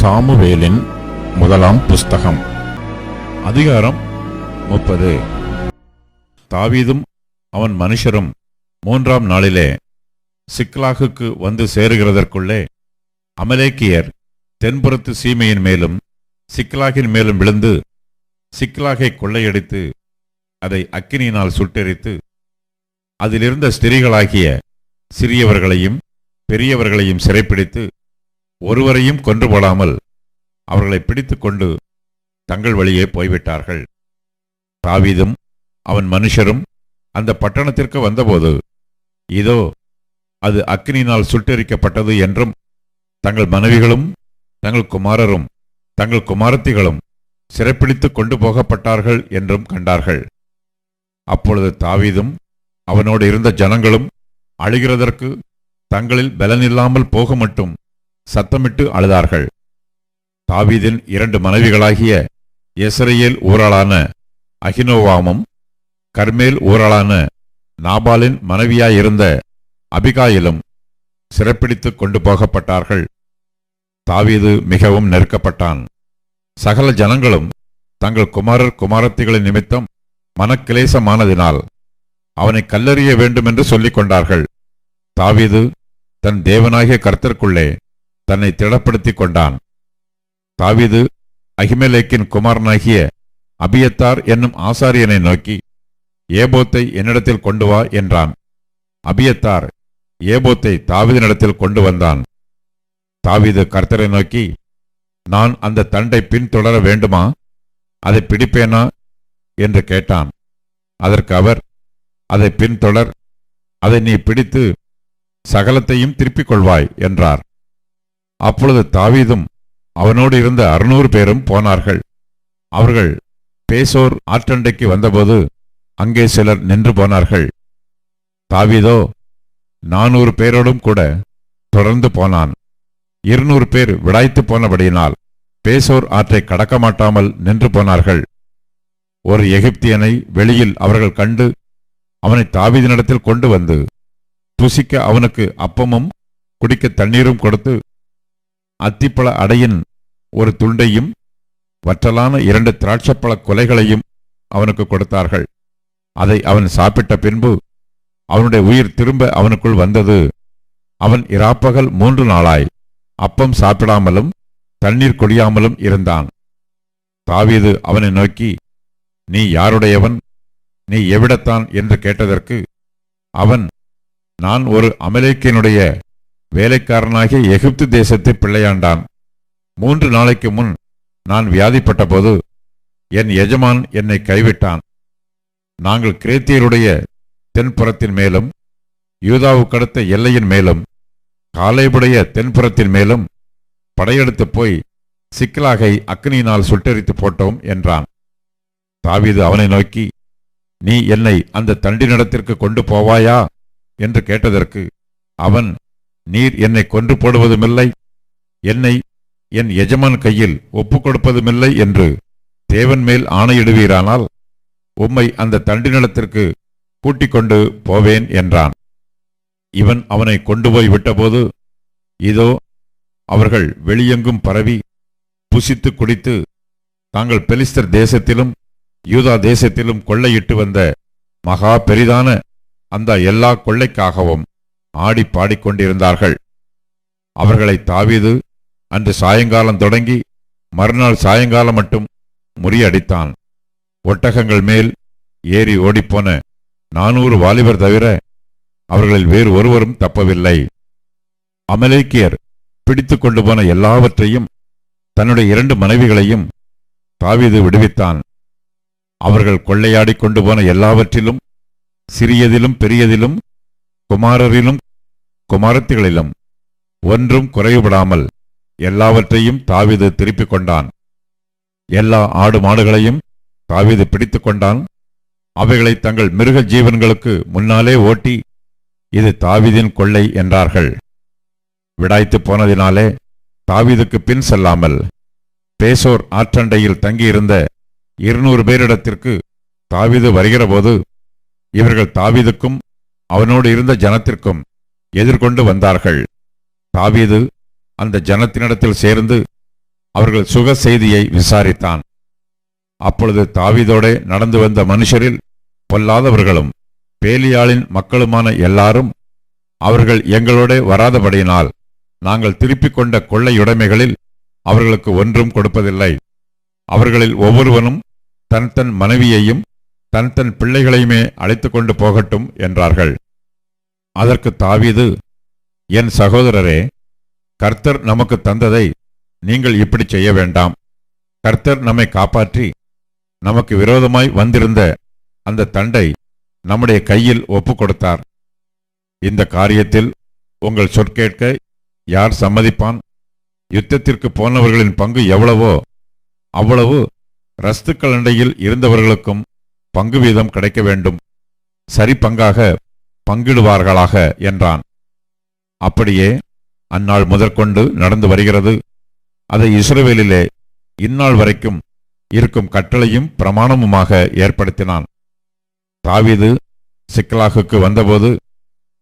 சாமுவேலின் முதலாம் புஸ்தகம். அதிகாரம் முப்பது. தாவீதும் அவன் மனுஷரும் மூன்றாம் நாளிலே சிக்லாகுக்கு வந்து சேருகிறதற்குள்ளே அமலேக்கியர் தென்புறத்து சீமையின் மேலும் சிக்லாகின் மேலும் விழுந்து சிக்லாகை கொள்ளையடித்து அதை அக்கினியினால் சுட்டெரித்து அதிலிருந்த ஸ்திரீகளாகிய சிறியவர்களையும் பெரியவர்களையும் சிறைப்பிடித்து ஒருவரையும் கொன்று போடாமல் அவர்களை பிடித்து கொண்டு தங்கள் வழியே போய்விட்டார்கள். தாவீதும் அவன் மனுஷரும் அந்த பட்டணத்திற்கு வந்தபோது இதோ அது அக்னியினால் சுட்டெரிக்கப்பட்டது என்றும் தங்கள் மனைவிகளும் தங்கள் குமாரரும் தங்கள் குமாரத்திகளும் சிறைப்பிடித்துக் கொண்டு போகப்பட்டார்கள் என்றும் கண்டார்கள். அப்பொழுது தாவீதும் அவனோடு இருந்த ஜனங்களும் அழுகிறதற்கு தங்களில் பலனில்லாமல் போக மட்டும் சத்தமிட்டு அழுதார்கள். தாவீதின் இரண்டு மனைவிகளாகிய எஸ்ரேல் ஊராளான அகினோவாமும் கர்மேல் ஊராளான நாபாலின் மனைவியாயிருந்த அபிகாயிலும் சிறைப்பிடித்துக் கொண்டு போகப்பட்டார்கள். தாவீது மிகவும் நெருக்கப்பட்டான். சகல ஜனங்களும் தங்கள் குமாரர் குமாரத்திகளின் நிமித்தம் மனக்கிலேசமானதினால் அவனை கல்லறிய வேண்டும் என்று சொல்லிக் கொண்டார்கள். தாவீது தன் தேவனாகிய கர்த்தருக்குள்ளே தன்னை திடப்படுத்திக் கொண்டான். தாவீது அகிமலேக்கின் குமாரனாகிய அபியத்தார் என்னும் ஆசாரியனை நோக்கி ஏபோத்தை என்னிடத்தில் கொண்டு வா என்றான். அபியத்தார் ஏபோத்தை தாவீதினிடத்தில் கொண்டு வந்தான். தாவீது கர்த்தரை நோக்கி நான் அந்த தண்டை பின்தொடர வேண்டுமா? அதை பிடிப்பேனா? என்று கேட்டான். அதற்கு அவர் அதை பின்தொடர் அதை நீ பிடித்து சகலத்தையும் திருப்பிக் கொள்வாய் என்றார். அப்பொழுது தாவீதும் அவனோடு இருந்த அறுநூறு பேரும் போனார்கள். அவர்கள் பேசோர் ஆற்றண்டைக்கு வந்தபோது அங்கே சிலர் நின்று போனார்கள். தாவீதோ நானூறு பேரோடும் கூட தொடர்ந்து போனான். இருநூறு பேர் விடாய்த்து போனபடியினால் பேசோர் ஆற்றை கடக்க மாட்டாமல் நின்று போனார்கள். ஒரு எகிப்தியனை வெளியில் அவர்கள் கண்டு அவனை தாவீதினிடத்தில் கொண்டு வந்து புசிக்க அவனுக்கு அப்பமும் குடிக்க தண்ணீரும் கொடுத்து அத்திப்பழ அடையின் ஒரு துண்டையும் வற்றலான இரண்டு திராட்சப்பழ கொலைகளையும் அவனுக்கு கொடுத்தார்கள். அதை அவன் சாப்பிட்ட பின்பு அவனுடைய உயிர் திரும்ப அவனுக்குள் வந்தது. அவன் இராப்பகல் மூன்று நாளாய். அப்பம் சாப்பிடாமலும் தண்ணீர் குடியாமலும் இருந்தான். தாவீது அவனை நோக்கி நீ யாருடையவன்? நீ எவிடத்தான் என்று கேட்டதற்கு அவன் நான் ஒரு அமலேக்கியனுடைய வேலைக்காரனாகிய எகிப்து தேசத்து பிள்ளையாண்டான். மூன்று நாளைக்கு முன் நான் வியாதிப்பட்டபோது என் எஜமான் என்னை கைவிட்டான். நாங்கள் கிரேத்தியருடைய தென்புறத்தின் மேலும் யூதாவுக்கடுத்த எல்லையின் மேலும் காலைபுடைய தென்புறத்தின் மேலும் படையெடுத்து போய் சிக்கலாகை அக்னியினால் சுட்டெரித்து போட்டோம் என்றான். தாவீது அவனை நோக்கி நீ என்னை அந்த தண்டினிடத்திற்கு கொண்டு போவாயா? என்று கேட்டதற்கு அவன் நீர் என்னை கொன்று போடுவதுமில்லை என்னை என் எஜமான் கையில் ஒப்புக் கொடுப்பதுமில்லை என்று தேவன் மேல் ஆணையிடுவீரானால் உம்மை அந்த தண்டினிடத்திற்கு கூட்டிக் கொண்டு போவேன் என்றான். இவன் அவனை கொண்டு போய் விட்டபோது இதோ அவர்கள் வெளியெங்கும் பரவி புசித்து குடித்து தாங்கள் பெலிஸ்தர் தேசத்திலும் யூதா தேசத்திலும் கொள்ளையிட்டு வந்த மகா பெரிதான அந்த எல்லா கொள்ளைக்காகவும் ஆடி பாடிக்கொண்டிருந்தார்கள். அவர்களை தாவீது அன்று சாயங்காலம் தொடங்கி மறுநாள் சாயங்காலம் மட்டும் முறியடித்தான். ஒட்டகங்கள் மேல் ஏறி ஓடிப்போன நானூறு வாலிபர் தவிர அவர்களில் வேறு ஒருவரும் தப்பவில்லை. அமலேக்கியர் பிடித்து கொண்டு போன எல்லாவற்றையும் தன்னுடைய இரண்டு மனைவிகளையும் தாவீது விடுவித்தான். அவர்கள் கொள்ளையாடி கொண்டு போன எல்லாவற்றிலும் சிறியதிலும் பெரியதிலும் குமாரரிலும் குமாரத்திகளிலும் ஒன்றும் குறைவுபடாமல் எல்லாவற்றையும் தாவீது திருப்பிக் கொண்டான். எல்லா ஆடு மாடுகளையும் தாவீது பிடித்துக் கொண்டான். அவைகளை தங்கள் மிருக ஜீவன்களுக்கு முன்னாலே ஓட்டி இது தாவீதின் கொள்ளை என்றார்கள். விடாய்த்து போனதினாலே தாவீதுக்கு பின் செல்லாமல் பேசோர் ஆற்றண்டையில் தங்கியிருந்த இருநூறு பேரிடத்திற்கு தாவீது வருகிறபோது இவர்கள் தாவீதுக்கும் அவனோடு இருந்த ஜனத்திற்கும் எதிர்கொண்டு வந்தார்கள். தாவீது அந்த ஜனத்தினிடத்தில் சேர்ந்து அவர்கள் சுக செய்தியை விசாரித்தான். அப்பொழுது தாவீதோடே நடந்து வந்த மனுஷரில் பொல்லாதவர்களும் பேலியாளின் மக்களுமான எல்லாரும் அவர்கள் எங்களோடே வராதபடியினால் நாங்கள் திருப்பிக் கொண்ட கொள்ளையுடைமைகளில் அவர்களுக்கு ஒன்றும் கொடுப்பதில்லை. அவர்களில் ஒவ்வொருவனும் தன் தன் மனைவியையும் தன் தன் பிள்ளைகளையுமே அழைத்து கொண்டு போகட்டும் என்றார்கள். அதற்கு தாவீது என் சகோதரரே கர்த்தர் நமக்கு தந்ததை நீங்கள் இப்படி செய்ய வேண்டாம். கர்த்தர் நம்மை காப்பாற்றி நமக்கு விரோதமாய் வந்திருந்த அந்த தண்டை நம்முடைய கையில் ஒப்பு கொடுத்தார் இந்த காரியத்தில் உங்கள் சொற்கேட்க யார் சம்மதிப்பான்? யுத்தத்திற்கு போனவர்களின் பங்கு எவ்வளவோ அவ்வளவு ரஸ்துக்கள் அண்டையில் இருந்தவர்களுக்கும் பங்கு வீதம் கிடைக்க வேண்டும். சரி பங்காக பங்கிடுவார்களாக என்றான். அப்படியே அந்நாள் முதற்கொண்டு நடந்து வருகிறது. அதை இஸ்ரேவேலிலே இந்நாள் வரைக்கும் இருக்கும் கட்டளையும் பிரமாணமுமாக ஏற்படுத்தினான். தாவிது சிக்கலாகுக்கு வந்தபோது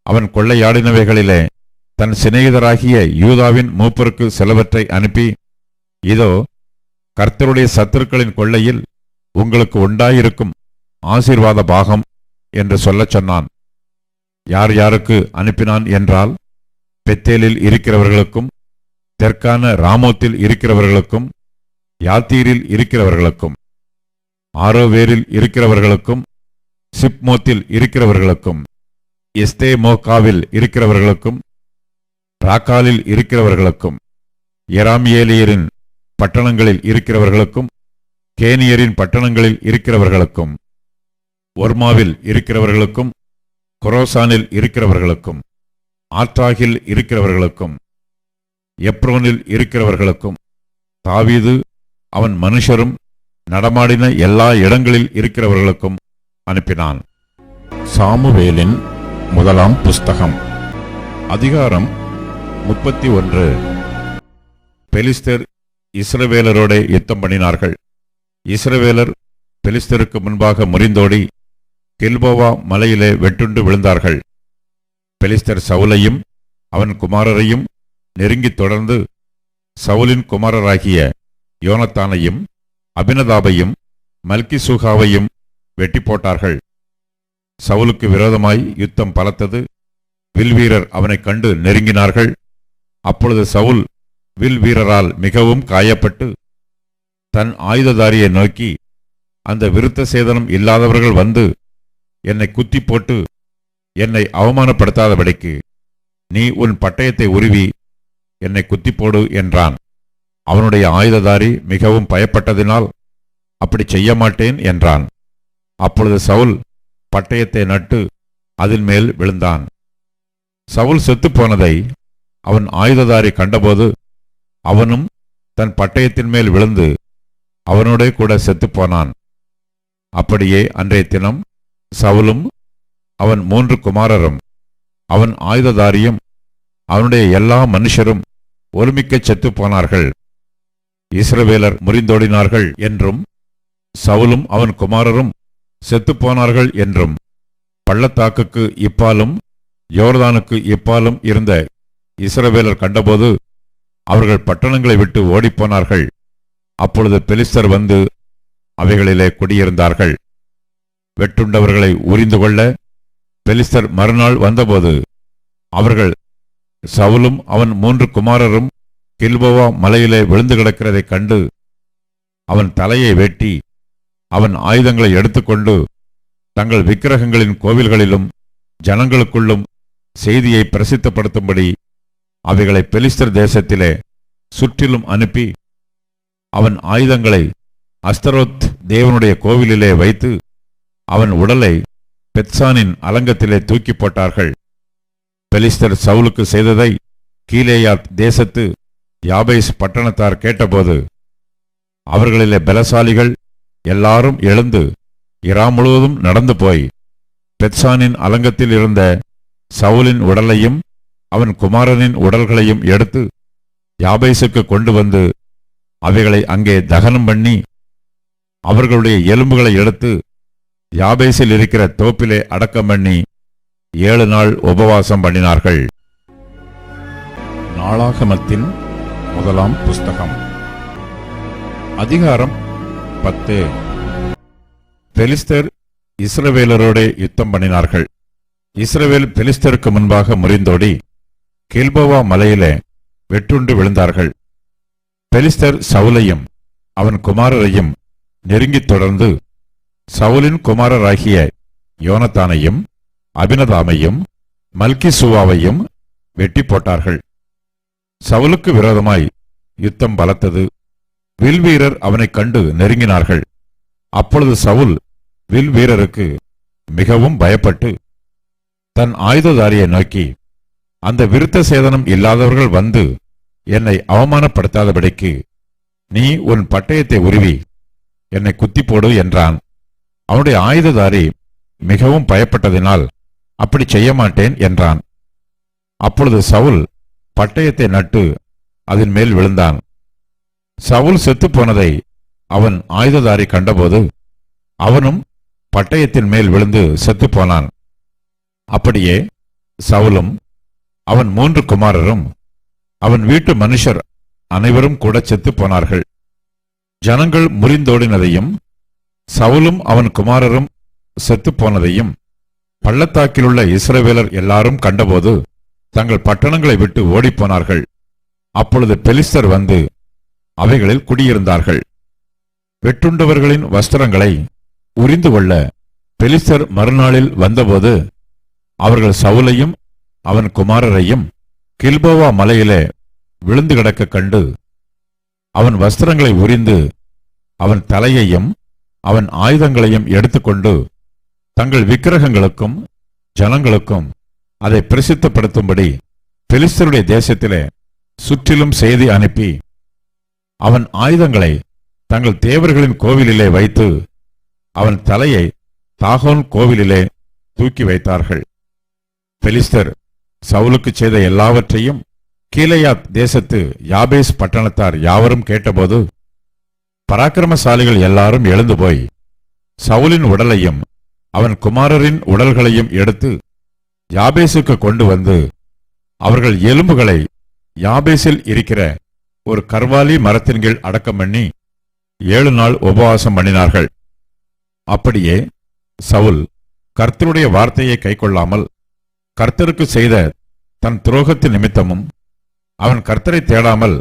அவன் கொள்ளையாடினவைகளிலே தன் சிநேகிதராகிய யூதாவின் மூப்பருக்கு சிலவற்றை அனுப்பி இதோ கர்த்தருடைய சத்துருக்களின் கொள்ளையில் உங்களுக்கு உண்டாயிருக்கும் ஆசீர்வாத பாகம் என்று சொல்லச் சொன்னான். யார் யாருக்கு அனுப்பினான் என்றால் பெத்தேலில் இருக்கிறவர்களுக்கும் தெற்கான ராமோத்தில் இருக்கிறவர்களுக்கும் யாத்தீரில் இருக்கிறவர்களுக்கும் ஆரோவேரில் இருக்கிறவர்களுக்கும் சிப்மோத்தில் இருக்கிறவர்களுக்கும் எஸ்தேமோகாவில் இருக்கிறவர்களுக்கும் ராக்காலில் இருக்கிறவர்களுக்கும் எராமியேலியரின் பட்டணங்களில் இருக்கிறவர்களுக்கும் கேனியரின் பட்டணங்களில் இருக்கிறவர்களுக்கும் ஒர்மாவில் இருக்கிறவர்களுக்கும் கொரோசானில் இருக்கிறவர்களுக்கும் ஆற்றாகில் இருக்கிறவர்களுக்கும் எப்ரோனில் இருக்கிறவர்களுக்கும் தாவீது அவன் மனுஷரும் நடமாடின எல்லா இடங்களில் இருக்கிறவர்களுக்கும் அனுப்பினான். சாமுவேலின் முதலாம் புஸ்தகம் அதிகாரம் முப்பத்தி ஒன்று. பெலிஸ்தர் இஸ்ரவேலரோட யுத்தம் பண்ணினார்கள். இஸ்ரவேலர் பெலிஸ்தருக்கு முன்பாக முறிந்தோடி கில்போவா மலையிலே வெட்டுண்டு விழுந்தார்கள். பெலிஸ்தர் சவுலையும் அவன் குமாரரையும் நெருங்கித் தொடர்ந்து சவுலின் குமாரராகிய யோனத்தானையும் அபினதாபையும் மல்கிசூகாவையும் வெட்டி போட்டார்கள் சவுலுக்கு விரோதமாய் யுத்தம் பலத்தது. வில்வீரர் அவனைக் கண்டு நெருங்கினார்கள். அப்பொழுது சவுல் வில் வீரரால் மிகவும் காயப்பட்டு தன் ஆயுததாரியை நோக்கி அந்த விருத்த சேதனம் இல்லாதவர்கள் வந்து என்னை குத்தி போட்டு என்னை அவமானப்படுத்தாதபடிக்கு நீ உன் பட்டயத்தை உருவி என்னை குத்தி போடு என்றான். அவனுடைய ஆயுததாரி மிகவும் பயப்பட்டதினால் அப்படி செய்ய மாட்டேன் என்றான். அப்பொழுது சவுல் பட்டயத்தை நட்டு அதன் மேல் விழுந்தான். சவுல் செத்துப்போனதை அவன் ஆயுததாரி கண்டபோது அவனும் தன் பட்டயத்தின் மேல் விழுந்து அவனோடே கூட செத்துப்போனான். அப்படியே அன்றைய தினம் சவுலும் அவன் மூன்று குமாரரும் அவன் ஆயுததாரியும் அவனுடைய எல்லா மனுஷரும் ஒருமிக்கச் செத்துப் போனார்கள் இஸ்ரவேலர் முறிந்தோடினார்கள் என்றும் சவுலும் அவன் குமாரரும் செத்துப்போனார்கள் என்றும் பள்ளத்தாக்குக்கு இப்பாலும் யோர்தானுக்கு இப்பாலும் இருந்த இஸ்ரவேலர் கண்டபோது அவர்கள் பட்டணங்களை விட்டு ஓடிப்போனார்கள். அப்பொழுது பெலிஸ்தர் வந்து அவைகளிலே குடியிருந்தார்கள். வெட்டுண்டவர்களை உரிந்து கொள்ள பெலிஸ்தர் மறுநாள் வந்தபோது அவர்கள் சவுலும் அவன் மூன்று குமாரரும் கில்போவா மலையிலே விழுந்து கிடக்கிறதைக் கண்டு அவன் தலையை வெட்டி அவன் ஆயுதங்களை எடுத்துக்கொண்டு தங்கள் விக்கிரகங்களின் கோவில்களிலும் ஜனங்களுக்குள்ளும் செய்தியை பிரசித்தப்படுத்தும்படி அவைகளை பெலிஸ்தர் தேசத்திலே சுற்றிலும் அனுப்பி அவன் ஆயுதங்களை அஸ்தரோத் தேவனுடைய கோவிலிலே வைத்து அவன் உடலை பெத்சானின் அலங்கத்திலே தூக்கி போட்டார்கள். பெலிஸ்தர் சவுலுக்கு செய்ததை கீழேயாத் தேசத்து யாபேஸ் பட்டணத்தார் கேட்டபோது அவர்களிலே பலசாலிகள் எல்லாரும் எழுந்து இரா முழுவதும் நடந்து போய் பெத்சானின் அலங்கத்தில் இருந்த சவுலின் உடலையும் அவன் குமாரனின் உடல்களையும் எடுத்து யாபேசுக்கு கொண்டு வந்து அவைகளை அங்கே தகனம் பண்ணி அவர்களுடைய எலும்புகளை எடுத்து யாபேசில் இருக்கிற தோப்பிலே அடக்கம் பண்ணி ஏழு நாள் உபவாசம் பண்ணினார்கள். நாளாகமத்தின் முதலாம் புஸ்தகம். அதிகாரம் பத்து. பெலிஸ்தர் இஸ்ரவேலரோட யுத்தம் பண்ணினார்கள். இஸ்ரவேல் பெலிஸ்தருக்கு முன்பாக முறிந்தோடி கில்போவா மலையிலே வெட்டுண்டு விழுந்தார்கள். பெலிஸ்தர் சவுலையும் அவன் குமாரரையும் நெருங்கித் தொடர்ந்து சவுலின் குமாரராகிய யோனத்தானையும் அபினதாமையும் மல்கிசுவாவையும் வெட்டி போட்டார்கள். சவுலுக்கு விரோதமாய் யுத்தம் பலத்தது. வில் வீரர் அவனைக் கண்டு நெருங்கினார்கள். அப்பொழுது சவுல் வில் வீரருக்கு மிகவும் பயப்பட்டு தன் ஆயுததாரியை நோக்கி அந்த விருத்த சேதனம் இல்லாதவர்கள் வந்து என்னை அவமானப்படுத்தாதபடிக்கு நீ உன் பட்டயத்தை உருவி என்னை குத்தி போடு என்றான். அவனுடைய ஆயுததாரி மிகவும் பயப்பட்டதினால் அப்படி செய்ய மாட்டேன் என்றான். அப்பொழுது சவுல் பட்டயத்தை நட்டு அதன் மேல் விழுந்தான். சவுல் செத்துப்போனதை அவன் ஆயுததாரி கண்டபோது அவனும் பட்டயத்தின் மேல் விழுந்து செத்துப்போனான் அப்படியே சவுலும் அவன் மூன்று குமாரரும் அவன் வீட்டு மனுஷர் அனைவரும் கூட செத்துப்போனார்கள் ஜனங்கள் முறிந்தோடினதையும் சவுலும் அவன் குமாரரும் செத்துப்போனதையும் பள்ளத்தாக்கிலுள்ள இஸ்ரவேலர் எல்லாரும் கண்டபோது தங்கள் பட்டணங்களை விட்டு ஓடிப்போனார்கள் அப்பொழுது பெலிஸ்தர் வந்து அவைகளில் குடியிருந்தார்கள். வெட்டுண்டவர்களின் வஸ்திரங்களை உரிந்து கொள்ள பெலிஸ்தர் மறுநாளில் வந்தபோது அவர்கள் சவுலையும் அவன் குமாரரையும் கில்போவா மலையிலே விழுந்து கிடக்க கண்டு அவன் வஸ்திரங்களை உரிந்து அவன் தலையையும் அவன் ஆயுதங்களையும் எடுத்துக்கொண்டு தங்கள் விக்கிரகங்களுக்கும் ஜனங்களுக்கும் அதை பிரசித்தப்படுத்தும்படி பெலிஸ்தருடைய தேசத்திலே சுற்றிலும் செய்தி அனுப்பி அவன் ஆயுதங்களை தங்கள் தேவர்களின் கோவிலிலே வைத்து அவன் தலையை தாகோன் கோவிலிலே தூக்கி வைத்தார்கள். பெலிஸ்தர் சவுலுக்கு செய்த எல்லாவற்றையும் கீழையாத் தேசத்து யாபேஸ் பட்டணத்தார் யாவரும் கேட்டபோது பராக்கிரமசாலிகள் எல்லாரும் எழுந்து போய் சவுலின் உடலையும் அவன் குமாரரின் உடல்களையும் எடுத்து யாபேசுக்கு கொண்டு வந்து அவர்கள் எலும்புகளை யாபேசில் இருக்கிற ஒரு கர்வாலி மரத்தின் கீழ் அடக்கம் பண்ணி ஏழு நாள் உபவாசம் பண்ணினார்கள். அப்படியே சவுல் கர்த்தருடைய வார்த்தையை கைக்கொள்ளாமல் கர்த்தருக்கு செய்த தன் துரோகத்தின் நிமித்தமும் அவன் கர்த்தரை தேடாமல்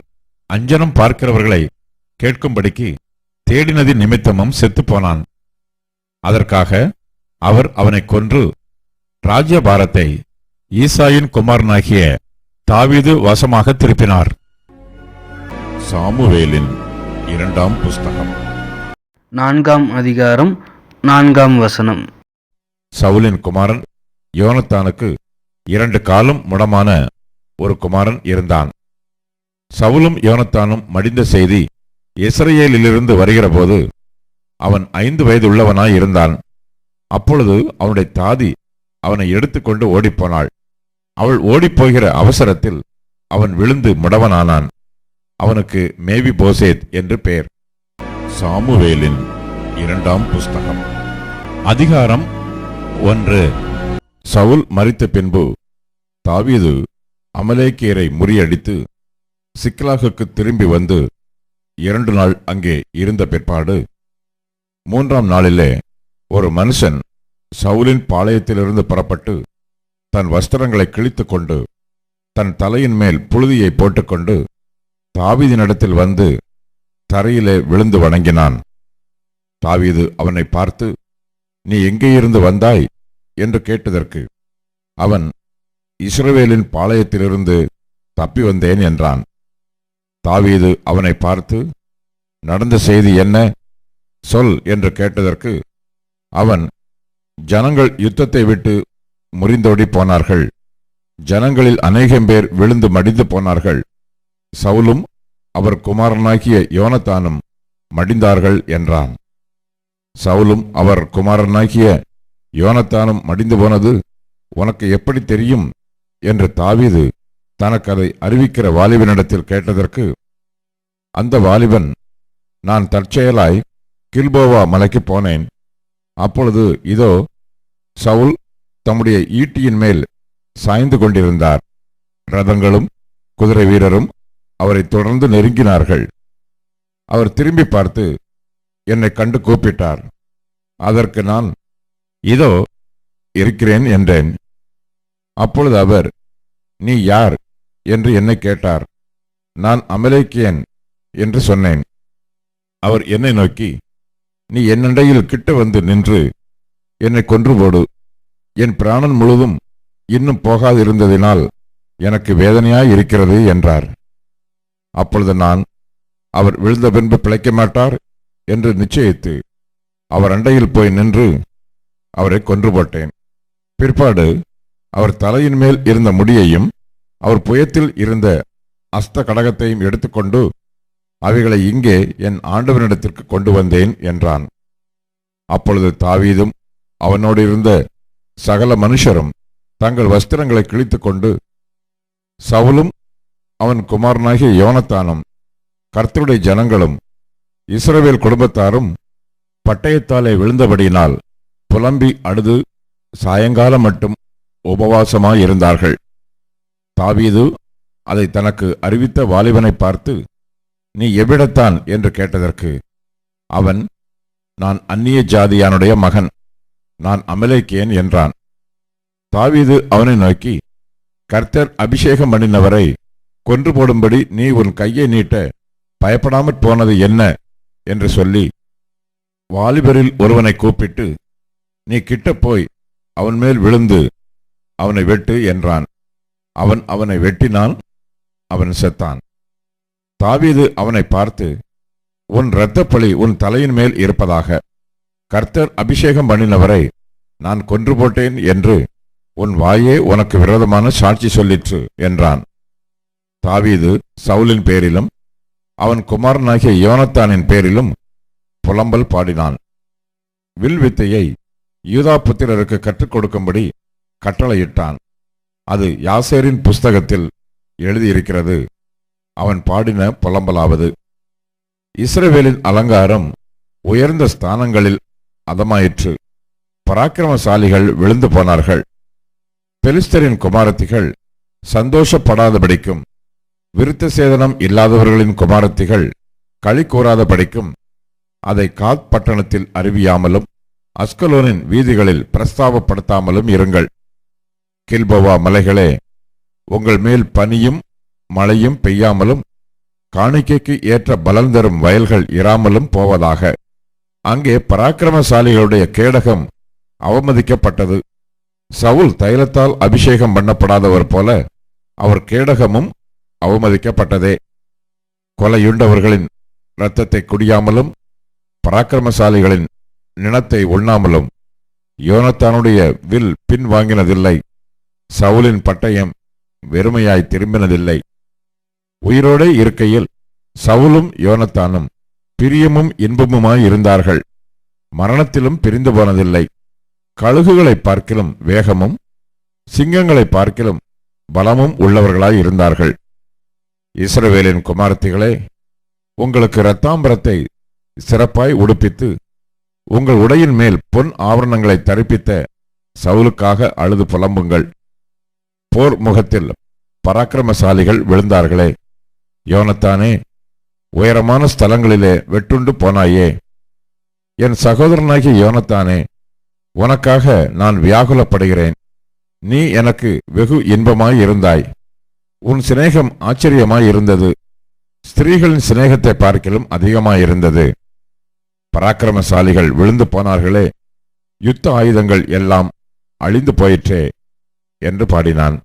அஞ்சனம் பார்க்கிறவர்களை கேட்கும்படிக்கு தேடினதின் நிமித்தமும் செத்துப்போனான் அதற்காக அவர் அவனை கொன்று ராஜ்யபாரத்தை ஈசாயின் குமாரனாகிய தாவீது வசமாக திருப்பினார். சாமுவேலின் இரண்டாம் புஸ்தகம். நான்காம் அதிகாரம் நான்காம் வசனம். சவுலின் குமாரன் யோனத்தானுக்கு இரண்டு காலும் முடமான ஒரு குமாரன் இருந்தான். சவுலும் யோனத்தானும் மடிந்த செய்தி இஸ்ரேலிலிருந்து வருகிறபோது அவன் ஐந்து வயதுள்ளவனாய் இருந்தான். அப்பொழுது அவனுடைய தாதி அவனை எடுத்துக்கொண்டு ஓடிப்போனாள். அவள் ஓடிப்போகிற அவசரத்தில் அவன் விழுந்து முடவனானான். அவனுக்கு மேவி போசேத் என்று பெயர். சாமுவேலின் இரண்டாம் புஸ்தகம். அதிகாரம் ஒன்று. சவுல் மறித்த பின்பு தாவீது அமலேக்கியரை முறியடித்து சிக்லாகுக்கு திரும்பி வந்து இரண்டு நாள் அங்கே இருந்த பிற்பாடு மூன்றாம் நாளிலே ஒரு மனுஷன் சவுலின் பாளையத்திலிருந்து புறப்பட்டு தன் வஸ்திரங்களை கிழித்துக்கொண்டு தன் தலையின் மேல் புழுதியை போட்டுக்கொண்டு தாவீதினிடத்தில் வந்து தரையிலே விழுந்து வணங்கினான். தாவீது அவனை பார்த்து நீ எங்கேயிருந்து வந்தாய்? என்று கேட்டதற்கு அவன் இஸ்ரவேலின் பாளையத்திலிருந்து தப்பி வந்தேன் என்றான். தாவீது அவனை பார்த்து நடந்த செய்தி என்ன? சொல் என்று கேட்டதற்கு அவன் ஜனங்கள் யுத்தத்தை விட்டு முறிந்தோடி போனார்கள். ஜனங்களில் அநேகம் பேர் விழுந்து மடிந்து போனார்கள். சவுலும் அவர் குமாரனாகிய யோனத்தானும் மடிந்தார்கள் என்றான். சவுலும் அவர் குமாரனாகிய யோனத்தானும் மடிந்து போனது உனக்கு எப்படி தெரியும்? என்று தாவீது தனக்கு அதை அறிவிக்கிற வாலிபனிடத்தில் கேட்டதற்கு அந்த வாலிபன் நான் தற்செயலாய் கில்போவா மலைக்கு போனேன். அப்பொழுது இதோ சவுல் தம்முடைய ஈட்டியின் மேல் சாய்ந்து கொண்டிருந்தார். ரதங்களும் குதிரை வீரரும் அவரை தொடர்ந்து நெருங்கினார்கள். அவர் திரும்பி பார்த்து என்னை கண்டு கூப்பிட்டார். அதற்கு நான் இதோ இருக்கிறேன் என்றேன். அப்பொழுது அவர் நீ யார்? என்று என்னை கேட்டார். நான் அமலேக்கியன் என்று சொன்னேன். அவர் என்னை நோக்கி நீ என்னண்டையில் கிட்ட வந்து நின்று என்னை கொன்று போடு. என் பிராணன் முழுதும் இன்னும் போகாதிருந்ததினால் எனக்கு வேதனையாய் இருக்கிறது என்றார். அப்பொழுது நான் அவர் விழுந்த பின்பு பிழைக்க மாட்டார்? என்று நிச்சயித்து அவர் அண்டையில் போய் நின்று அவரை கொன்று போட்டேன். பிற்பாடு அவர் தலையின் மேல் இருந்த முடியையும் அவர் புயத்தில் இருந்த அஸ்த கடகத்தையும் எடுத்துக்கொண்டு அவைகளை இங்கே என் ஆண்டவனிடத்திற்கு கொண்டு வந்தேன் என்றான். அப்பொழுது தாவீதும் அவனோடு இருந்த சகல மனுஷரும் தங்கள் வஸ்திரங்களை கிழித்துக்கொண்டு சவுலும் அவன் குமாரனாகிய யோனத்தானும் கர்த்தருடைய ஜனங்களும் இஸ்ரவேல் குடும்பத்தாரும் பட்டயத்தாலே விழுந்தபடியினால் புலம்பி அழுது சாயங்காலம் மட்டும் உபவாசமாயிருந்தார்கள் தாவீது அதை தனக்கு அறிவித்த வாலிபனை பார்த்து நீ எவ்விடத்தான் என்று கேட்டதற்கு அவன் நான் அந்நிய ஜாதியானுடைய மகன் நான் அமலேக்கியன் என்றான். தாவீது அவனை நோக்கி கர்த்தர் அபிஷேகம் பண்ணினவரை கொன்று போடும்படி நீ உன் கையை நீட்ட பயப்படாமற் போனது என்ன? என்று சொல்லி வாலிபரில் ஒருவனை கூப்பிட்டு நீ கிட்ட போய் அவன் மேல் விழுந்து அவனை வெட்டு என்றான். அவன் அவனை வெட்டினான் அவன் செத்தான். தாவீது அவனை பார்த்து உன் இரத்தப்பழி உன் தலையின் மேல் இருப்பதாக. கர்த்தர் அபிஷேகம் பண்ணினவரை நான் கொன்று போட்டேன் என்று உன் வாயே உனக்கு விரோதமான சாட்சி சொல்லிற்று என்றான். தாவீது சவுலின் பேரிலும் அவன் குமாரனாகிய யோனத்தானின் பேரிலும் புலம்பல் பாடினான். வில் வித்தையை யூதா புத்திரருக்கு கற்றுக் கொடுக்கும்படி கட்டளையிட்டான். அது யாசேரின் புஸ்தகத்தில் எழுதியிருக்கிறது. அவன் பாடின புலம்பலாவது. இஸ்ரவேலின் அலங்காரம் உயர்ந்த ஸ்தானங்களில் அதமாயிற்று. பராக்கிரமசாலிகள் விழுந்து போனார்கள். பெலிஸ்தரின் குமாரத்திகள் சந்தோஷப்படாதபடிக்கும் விருத்த சேதனம் இல்லாதவர்களின் குமாரத்திகள் களி கூறாதபடிக்கும் அதை காத் பட்டணத்தில் அறிவியாமலும் அஸ்கலோனின் வீதிகளில் பிரஸ்தாபப்படுத்தாமலும் இருங்கள். கில்போவா மலைகளே உங்கள் மேல் பனியும் மழையும் பெய்யாமலும் காணிக்கைக்கு ஏற்ற பலன் தரும் வயல்கள் இராமலும் போவதாக. அங்கே பராக்கிரமசாலிகளுடைய கேடகம் அவமதிக்கப்பட்டது. சவுல் தைலத்தால் அபிஷேகம் பண்ணப்படாதவர் போல அவர் கேடகமும் அவமதிக்கப்பட்டதே. கொலையுண்டவர்களின் இரத்தத்தை குடியாமலும் பராக்கிரமசாலிகளின் நினத்தை உண்ணாமலும் யோனத்தானுடைய வில் பின்வாங்கினதில்லை சவுலின் பட்டயம் வெறுமையாய் திரும்பினதில்லை. உயிரோடே இருக்கையில் சவுலும் யோனத்தானும் பிரியமும் இன்பமுமாய் இருந்தார்கள். மரணத்திலும் பிரிந்து போனதில்லை. கழுகுகளை பார்க்கிலும் வேகமும் சிங்கங்களை பார்க்கிலும் பலமும் உள்ளவர்களாய் இருந்தார்கள். இஸ்ரவேலின் குமார்த்திகளே உங்களுக்கு இரத்தாம்பரத்தை சிறப்பாய் உடுப்பித்து உங்கள் உடையின் மேல் பொன் ஆவரணங்களை தரிப்பித்த சவுலுக்காக அழுது புலம்புங்கள். போர் முகத்தில் பராக்கிரமசாலிகள் விழுந்தார்களே. யோனத்தானே உயரமான ஸ்தலங்களிலே வெட்டுண்டு போனாயே. என் சகோதரனாகிய யோனத்தானே உனக்காக நான் வியாகுலப்படுகிறேன். நீ எனக்கு வெகு இன்பமாய் இருந்தாய். உன் சிநேகம் ஆச்சரியமாய் இருந்தது. ஸ்திரீகளின் சிநேகத்தை பார்க்கலும் அதிகமாயிருந்தது பராக்கிரமசாலிகள் விழுந்து போனார்களே. யுத்த ஆயுதங்கள் எல்லாம் அழிந்து போயிற்றே என்று பாடினான்.